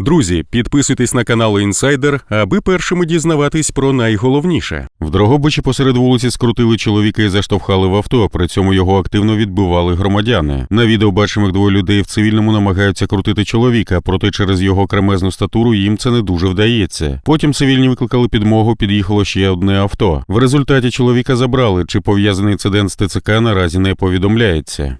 Друзі, підписуйтесь на канал Інсайдер, аби першими дізнаватись про найголовніше. В Дрогобичі посеред вулиці скрутили чоловіка і заштовхали в авто. При цьому його активно відбивали громадяни. На відео бачимо, як двоє людей в цивільному намагаються крутити чоловіка, проте через його кремезну статуру їм це не дуже вдається. Потім цивільні викликали підмогу, під'їхало ще одне авто. В результаті чоловіка забрали. Чи пов'язаний інцидент з ТЦК наразі не повідомляється.